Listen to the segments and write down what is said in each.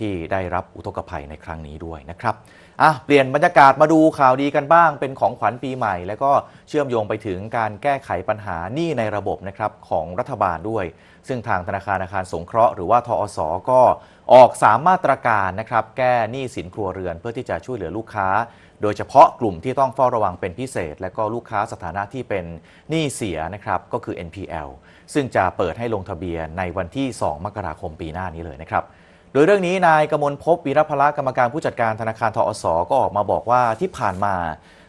ที่ได้รับอุทกภัยในครั้งนี้ด้วยนะครับอะเปลี่ยนบรรยากาศมาดูข่าวดีกันบ้าง เป็นของขวัญปีใหม่ แล้วก็เชื่อมโยงไปถึงการแก้ไขปัญหาหนี้ในระบบนะครับของรัฐบาลด้วย ซึ่งทางธนาคารอาคารสงเคราะห์หรือว่าทอสก็ออกสามมาตรการนะครับแก้หนี้สินครัวเรือนเพื่อที่จะช่วยเหลือลูกค้า โดยเฉพาะกลุ่มที่ต้องเฝ้าระวังเป็นพิเศษ และก็ลูกค้าสถานะที่เป็นหนี้เสียนะครับก็คือ NPL ซึ่งจะเปิดให้ลงทะเบียนในวันที่ 2 มกราคมปีหน้านี้เลยนะครับ โดยเรื่องนี้นายกมลภพวีรพละกรรมการผู้จัดการธนาคารทอสก็ออกมาบอกว่าที่ผ่านมา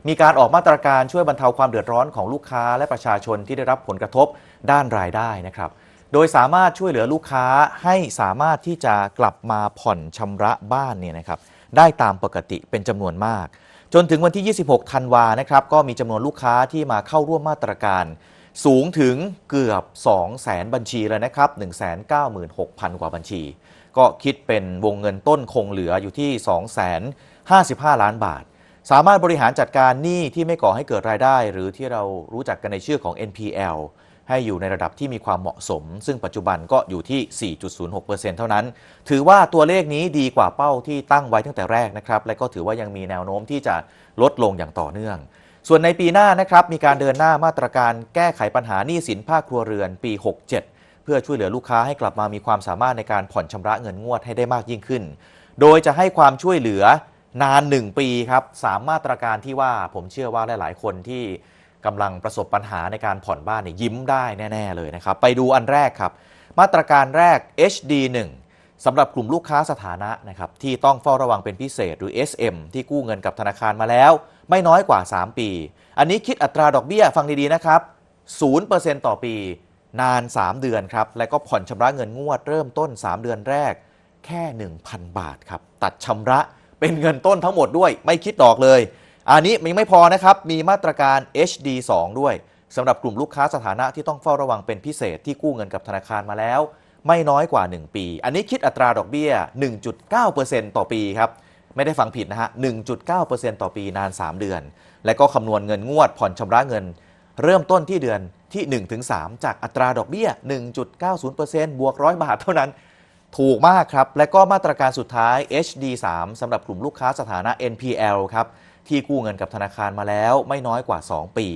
มีการออกมาตรการช่วยบรรเทาความเดือดร้อนของลูกค้าและประชาชนที่ได้รับผลกระทบด้านรายได้นะครับ โดยสามารถช่วยเหลือลูกค้าให้สามารถที่จะกลับมาผ่อนชำระบ้านเนี่ยนะครับได้ตามปกติเป็นจำนวนมาก จนถึงวันที่ 26 ธันวานะครับก็มีจำนวนลูกค้าที่มาเข้าร่วมมาตรการ สูงถึงเกือบ 200,000 บัญชีเลยนะครับ 196,000 กว่าบัญชี ก็คิดเป็นวงเงินต้นคงเหลืออยู่ที่ 255 ล้านบาท สามารถบริหารจัดการหนี้ที่ไม่ก่อให้เกิดรายได้ หรือที่เรารู้จักกันในชื่อของ NPL ให้อยู่ในระดับที่มีความเหมาะสม ซึ่งปัจจุบันก็อยู่ที่ 4.06%เท่านั้น ถือว่าตัวเลขนี้ดีกว่าเป้าที่ตั้งไว้ตั้งแต่แรกนะครับ และก็ถือว่ายังมีแนวโน้มที่จะลดลงอย่างต่อเนื่อง ส่วนในปีหน้านะครับมีการเดินหน้ามาตรการแก้ไขปัญหาหนี้สินภาคครัวเรือนปี 67 เพื่อช่วยเหลือลูกค้าให้กลับมามีความสามารถในการผ่อนชำระเงินงวดให้ได้มากยิ่งขึ้น โดยจะให้ความช่วยเหลือนาน 1 ปีครับสามมาตรการที่ว่าผมเชื่อว่าหลาย ๆ คนที่กำลังประสบปัญหาในการผ่อนบ้านเนี่ยยิ้มได้แน่ ๆ เลยนะครับ ไปดูอันแรกครับ มาตรการแรก HD 1 สำหรับกลุ่มลูกค้าสถานะนะครับที่ต้องเฝ้าระวังเป็นพิเศษหรือ SM ที่กู้เงินกับธนาคารมาแล้ว ไม่น้อยกว่า 3 ปี อันนี้คิดอัตราดอกเบี้ยฟังดีๆนะครับ 0%ต่อปี นาน 3 เดือนครับ และก็ผ่อนชำระเงินงวดเริ่มต้น 3 เดือนแรก แค่ 1,000 บาทครับ ตัดชำระเป็นเงินต้นทั้งหมดด้วย ไม่คิดดอกเลย อันนี้ยังไม่พอนะครับมีมาตรการ HD 2 ด้วยสำหรับกลุ่มลูกค้าสถานะที่ต้องเฝ้าระวังเป็นพิเศษที่กู้เงินกับธนาคารมาแล้ว ไม่น้อยกว่า 1 ปี อันนี้คิดอัตราดอกเบี้ย 1.9%ต่อปีครับ ไม่ได้ฟังผิดนะฮะ 1.9%ต่อปีนาน 3 เดือน และก็คำนวณเงินงวดผ่อนชำระเงิน เริ่มต้นที่เดือนที่ 1-3 จากอัตราดอกเบี้ย 1.90%บวกร้อยบาทเท่านั้น ถูกมากครับ และก็มาตรการสุดท้าย HD 3 สำหรับกลุ่มลูกค้าสถานะ NPL ครับ ที่กู้เงินกับธนาคารมาแล้วไม่น้อยกว่า 2 ปี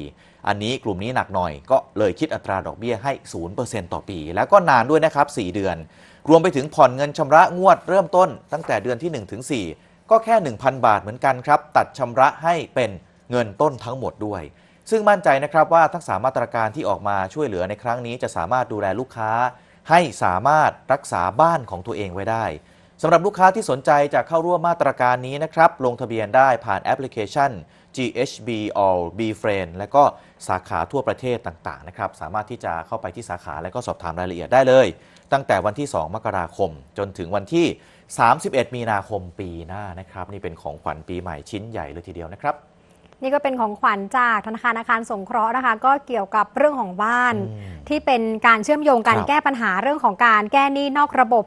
อันนี้กลุ่มนี้หนักหน่อยก็เลยคิดอัตราดอกเบี้ยให้ 0%ต่อปี แล้วก็นานด้วยนะครับ 4 เดือน รวมไปถึงผ่อนเงินชำระงวดเริ่มต้น ตั้งแต่เดือนที่1ถึง4ก็แค่ 1,000 บาทเหมือนกันครับ ตัดชำระให้เป็นเงินต้นทั้งหมดด้วย ซึ่งมั่นใจนะครับว่าทั้งสามมาตรการที่ออกมาช่วยเหลือในครั้งนี้จะสามารถดูแลลูกค้า ให้สามารถรักษาบ้านของตัวเองไว้ได้ สำหรับลูกค้าที่สนใจจะเข้าร่วมมาตรการนี้นะครับ ลงทะเบียนได้ผ่านแอปพลิเคชัน GHB All B Friend และก็สาขาทั่วประเทศต่างๆนะครับ สามารถที่จะเข้าไปที่สาขาและก็สอบถามรายละเอียดได้เลย ตั้งแต่วันที่ 2 มกราคม จนถึงวันที่ 31 มีนาคมปีหน้านะครับ นี่เป็นของขวัญปีใหม่ชิ้นใหญ่เลยทีเดียวนะครับนี่ก็เป็นของขวัญจากธนาคารอาคารสงเคราะห์นะคะ ก็เกี่ยวกับเรื่องของบ้านอืมที่เป็นการเชื่อมโยงการครับแก้ปัญหาเรื่องของการแก้หนี้นอกระบบ